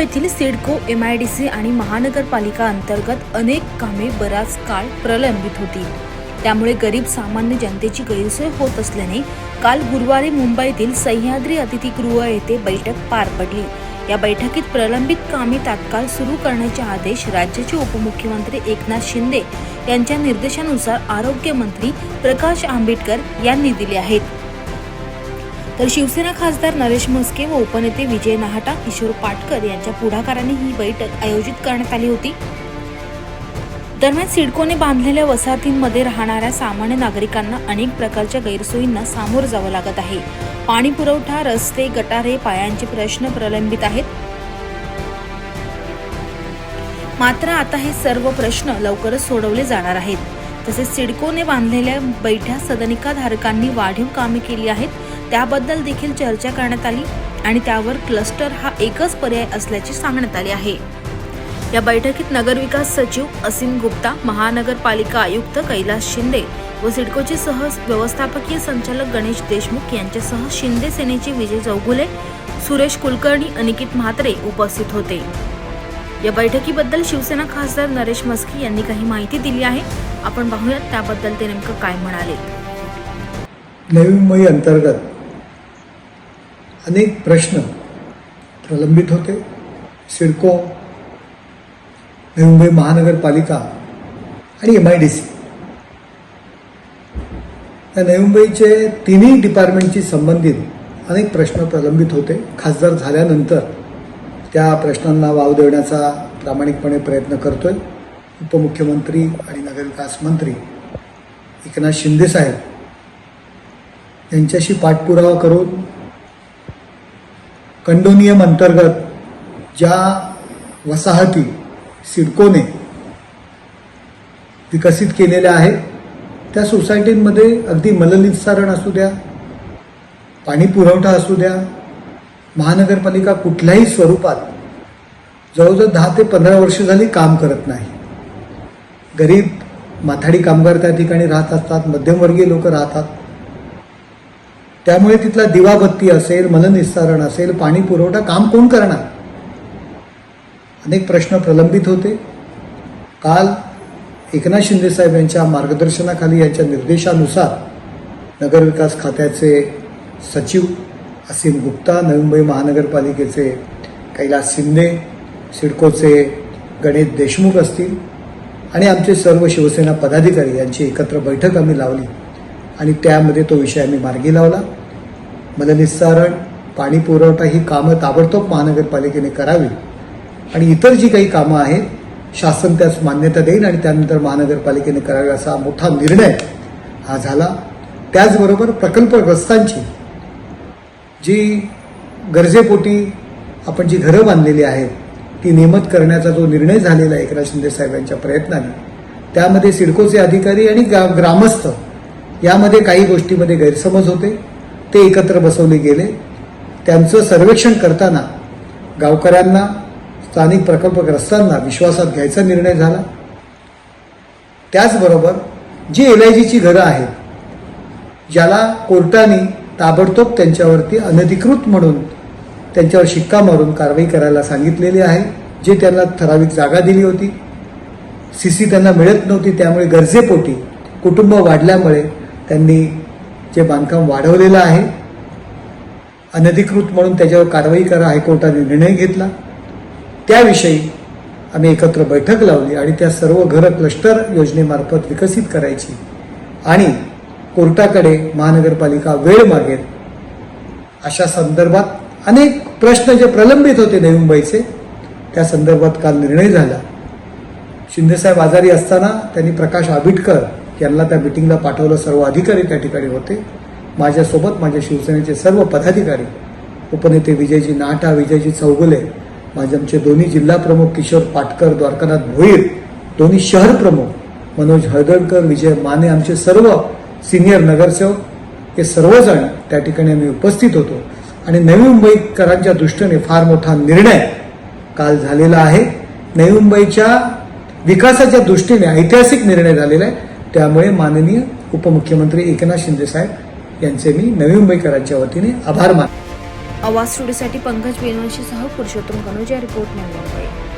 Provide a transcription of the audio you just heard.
CIDCO M I D C आणि महानगरपालिका अंतर्गत अनेक कामे बराच काळ प्रलंबित होती. त्यामुळे गरीब सामान्य जनतेची गैरसोय होत असल्याने काल गुरुवारी मुंबईतील सह्याद्री अतिथीगृह येथे बैठक पार पडली. या बैठकीत प्रलंबित कामे तात्काळ सुरू करण्याचे आदेश राज्याचे उपमुख्यमंत्री एकनाथ शिंदे यांच्या निर्देशानुसार आरोग्यमंत्री प्रकाश आंबेडकर यांनी दिले आहेत. तर शिवसेना खासदार नरेश म्हस्के व उपनेते विजय नाहटा किशोर पाटकर यांच्या पुढाकाराने ही बैठक आयोजित करण्यात आली होती. दरम्यान सिडकोने बांधलेल्या वसाहतींमध्ये राहणाऱ्या सामान्य नागरिकांना अनेक प्रकारच्या गैरसोयींना सामोरं जावं लागत आहे. पाणी पुरवठा रस्ते गटारे पायांचे प्रश्न प्रलंबित आहेत. मात्र आता हे सर्व प्रश्न लवकरच सोडवले जाणार आहेत. तसेच सिडकोने बांधलेल्या बैठ्या सदनिका धारकांनी वाढीव कामे केली आहेत. त्याबद्दल देखील चर्चा करण्यात आली आणि त्यावर क्लस्टर हा एकच पर्याय असल्याचे सांगण्यात आले आहे. या बैठकीत नगरविकास सचिव असीम गुप्ता महानगरपालिका आयुक्त कैलास शिंदे व सिडकोचे सह व्यवस्थापकीय संचालक गणेश देशमुख यांच्यासह शिंदे सेनेचे विजय चौगुले सुरेश कुलकर्णी अनिकित म्हात्रे उपस्थित होते. या बैठकीबद्दल शिवसेना खासदार नरेश मस्की यांनी काही माहिती दिली आहे. आपण पाहूयात त्याबद्दल ते नेमकं काय म्हणाले. नवी मुंबई अंतर्गत अनेक प्रश्न प्रलंबित होते. सिडको मुंबई महानगरपालिका आणि एम आय डी सी या नवी मुंबईचे तिन्ही डिपार्टमेंटशी संबंधित अनेक प्रश्न प्रलंबित होते. खासदार झाल्यानंतर त्या प्रश्नांना वाव देण्याचा प्रामाणिकपणे प्रयत्न करतोय. उपमुख्यमंत्री आणि नगरविकास मंत्री एकनाथ शिंदेसाहेब यांच्याशी पाठपुरावा करून कंडोनियम अंतर्गत ज्या वसाहती सिडकोने विकसित केलेल्या आहेत त्या सोसायटींमध्ये अगदी मलनिस्सारण असू द्या पाणी पुरवठा असू द्या महानगरपालिका कुठल्याही स्वरूपात जवळजवळ दहा ते पंधरा वर्ष झाली काम करत नाही. गरीब माथाडी कामगार त्या ठिकाणी राहत असतात मध्यमवर्गीय लोक राहतात. त्यामुळे तिथला दिवाबत्ती असेल मलनिस्सारण असेल पाणी पुरवठा काम कोण करणार? अनेक प्रश्न प्रलंबित होते. काल एकनाथ शिंदेसाहेब यांच्या मार्गदर्शनाखाली यांच्या निर्देशानुसार नगरविकास खात्याचे सचिव असीम गुप्ता नवी मुंबई महानगरपालिकेचे कैलास शिंदे सिडकोचे गणेश देशमुख असतील आणि आमचे सर्व शिवसेना पदाधिकारी यांची एकत्र बैठक आम्ही लावली. आणि त्यामध्ये तो विषय आम्ही मार्गी लावला. मलनिस्सारण पाणी पुरवठा ही कामं ताबडतोब महानगरपालिकेने करावी आणि इतर जी काही कामं आहेत शासन त्यास मान्यता देईल आणि त्यानंतर महानगरपालिकेने करावी असा मोठा निर्णय हा झाला. त्याचबरोबर प्रकल्पग्रस्तांची जी गरजेपोटी आपण जी घरं बांधलेली आहेत ती नियमित करण्याचा जो निर्णय झालेला आहे एकनाथ शिंदे साहेबांच्या प्रयत्नाने त्यामध्ये सिडकोचे अधिकारी आणि ग्रामस्थ यामध्ये काही गोष्टीमध्ये गैरसमज होते. ते एकत्र बसवले गेले. त्यांचं सर्वेक्षण करताना गावकऱ्यांना स्थानिक प्रकल्पग्रस्तांना विश्वासात घ्यायचा निर्णय झाला. त्याचबरोबर जी एल आय जीची घरं आहेत ज्याला कोर्टाने ताबडतोब त्यांच्यावरती अनधिकृत म्हणून त्यांच्यावर शिक्का मारून कारवाई करायला सांगितलेली आहे जे त्यांना ठराविक जागा दिली होती. सी सी त्यांना मिळत नव्हती त्यामुळे गरजेपोटी कुटुंब वाढल्यामुळे त्यांनी जे बांधकाम वाढवलेलं आहे अनधिकृत म्हणून त्याच्यावर कारवाई करा हायकोर्टाने निर्णय घेतला. त्याविषयी आम्ही एकत्र बैठक लावली आणि त्या सर्व घरं क्लस्टर योजनेमार्फत विकसित करायची आणि कोर्टाकडे महानगरपालिका वेळ मागेल अशा संदर्भात अनेक प्रश्न जे प्रलंबित होते नवी मुंबईचे त्या संदर्भात काल निर्णय झाला. शिंदेसाहेब आजारी असताना त्यांनी प्रकाश आबिटकर यांना त्या मिटिंगला पाठवलं सर्व अधिकारी त्या ठिकाणी होते. माझ्यासोबत माझ्या शिवसेनेचे सर्व पदाधिकारी उपनेते विजयजी नाटा विजयजी चौगुले माझे आमचे दोन्ही जिल्हा प्रमुख किशोर पाटकर द्वारकानाथ भोईर दोन्ही शहर प्रमुख मनोज हळदळकर विजय माने आमचे सर्व सिनियर नगरसेवक हे सर्वजण त्या ठिकाणी आम्ही उपस्थित होतो. आणि नवी मुंबईकरांच्या दृष्टीने फार मोठा निर्णय काल झालेला आहे. नवी मुंबईच्या विकासाच्या दृष्टीने ऐतिहासिक निर्णय झालेला आहे. त्यामुळे माननीय उपमुख्यमंत्री एकनाथ शिंदे साहेब यांचे मी नवी मुंबईकरांच्या वतीने आभार मान आवाज स्टुडिओसाठी पंकज बेनवशीसह पुरुषोत्तम कनोजा रिपोर्ट नवी मुंबई.